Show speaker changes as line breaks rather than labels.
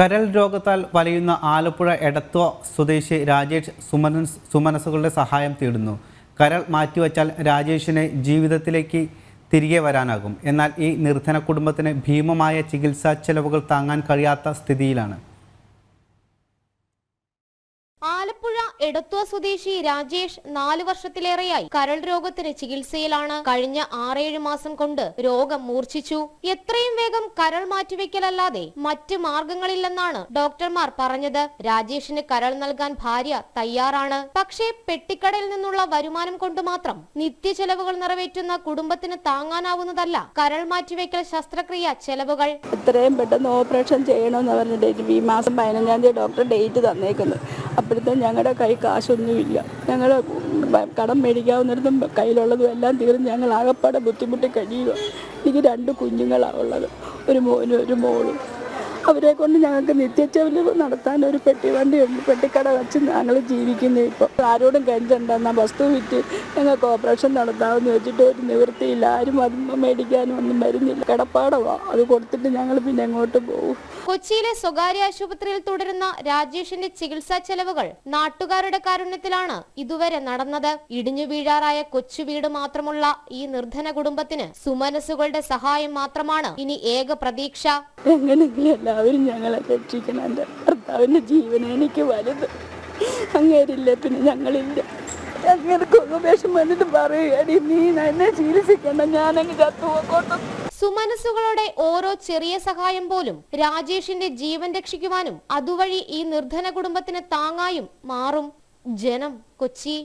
കരൾ രോഗത്താൽ വലയുന്ന ആലപ്പുഴ എടത്വ സ്വദേശി രാജേഷ് സുമനസ് സുമനസുകളുടെ സഹായം തേടുന്നു. കരൾ മാറ്റിവെച്ചാൽ രാജേഷിന് ജീവിതത്തിലേക്ക് തിരികെ വരാനാകും. എന്നാൽ ഈ നിർധന കുടുംബത്തിന് ഭീമമായ ചികിത്സാ ചെലവുകൾ താങ്ങാൻ കഴിയാത്ത സ്ഥിതിയിലാണ്.
ആലപ്പുഴ എടത്വ സ്വദേശി രാജേഷ് നാലു വർഷത്തിലേറെയായി കരൾ രോഗത്തിന് ചികിത്സയിലാണ്. കഴിഞ്ഞ ആറേഴ് മാസം കൊണ്ട് രോഗം മൂർച്ഛിച്ചു. എത്രയും വേഗം കരൾ മാറ്റിവെക്കലല്ലാതെ മറ്റ് മാർഗങ്ങളില്ലെന്നാണ് ഡോക്ടർമാർ പറഞ്ഞത്. രാജേഷിന് കരൾ നൽകാൻ ഭാര്യ തയ്യാറാണ്. പക്ഷേ പെട്ടിക്കടയിൽ നിന്നുള്ള വരുമാനം കൊണ്ട് മാത്രം നിത്യ ചെലവുകൾ നിറവേറ്റുന്ന കുടുംബത്തിന് താങ്ങാനാവുന്നതല്ല കരൾ മാറ്റിവെക്കൽ ശസ്ത്രക്രിയ ചെലവുകൾ.
എത്രയും പെട്ടെന്ന് ഓപ്പറേഷൻ ചെയ്യണമെന്ന് പറഞ്ഞ ഡേറ്റ് ഈ മാസം പതിനഞ്ചാം തീയതി ഡോക്ടർ ഡേറ്റ് തന്നേക്കുന്നത്. അപ്പോഴത്തേക്കും ഞങ്ങളുടെ കൈ കാശൊന്നുമില്ല. ഞങ്ങൾ കടം മേടിക്കാവുന്നിടത്തും കയ്യിലുള്ളതും എല്ലാം തീർന്ന് ഞങ്ങൾ ആകപ്പാടെ ബുദ്ധിമുട്ടി കഴിയുക എനിക്ക് രണ്ട് കുഞ്ഞുങ്ങളാണ് ഉള്ളത്. ഒരു മോനും ഒരു മോളും. അവരെ കൊണ്ട് ഞങ്ങൾക്ക് നിത്യച്ചെലവ് നടത്താൻ ഒരു പെട്ടി വണ്ടി ഉണ്ട്. പെട്ടിക്കട വെച്ച് ഞങ്ങൾ ജീവിക്കുന്നു ഇപ്പോൾ. ആരോടും കെഞ്ചണ്ടെന്ന വസ്തു വിറ്റ് ഞങ്ങൾക്ക് ഓപ്പറേഷൻ നടത്താമെന്ന് വെച്ചിട്ട് ഒരു നിവൃത്തിയില്ല. ആരും അത് മേടിക്കാനും ഒന്നും വരുന്നില്ല. കിടപ്പാടമാണ് അത് കൊടുത്തിട്ട് ഞങ്ങൾ പിന്നെ എങ്ങോട്ട് പോകും?
കൊച്ചിയിലെ സ്വകാര്യ ആശുപത്രിയിൽ തുടരുന്ന രാജേഷിന്റെ ചികിത്സാ ചെലവുകൾ നാട്ടുകാരുടെ കാരുണ്യത്തിലാണ് ഇതുവരെ നടന്നത്. ഇടിഞ്ഞു വീഴാറായ കൊച്ചു വീട് മാത്രമുള്ള ഈ നിർധന കുടുംബത്തിന് സുമനസുകളുടെ സഹായം മാത്രമാണ് ഇനി ഏക പ്രതീക്ഷ.
എങ്ങനെയെങ്കിലും എല്ലാവരും ഞങ്ങളെ രക്ഷിക്കണം. എന്റെ കർത്താവിന്റെ ജീവൻ എനിക്ക് വലുത്. അങ്ങേരില്ല പിന്നെ ഞങ്ങളില്ല. ഞങ്ങൾക്ക് ഉപേക്ഷം വന്നിട്ട് പറയുകടി നീ എന്നെ ചികിത്സിക്കണ്ട. ഞാനങ്ങ് ചത്തുപോക്കോട്ടും
സുമനസുകളുടെ ഓരോ ചെറിയ സഹായം പോലും രാജേഷിന്റെ ജീവൻ രക്ഷിക്കുവാനും അതുവഴി ഈ നിർധന കുടുംബത്തിന് താങ്ങായും മാറും. ജനം കൊച്ചി.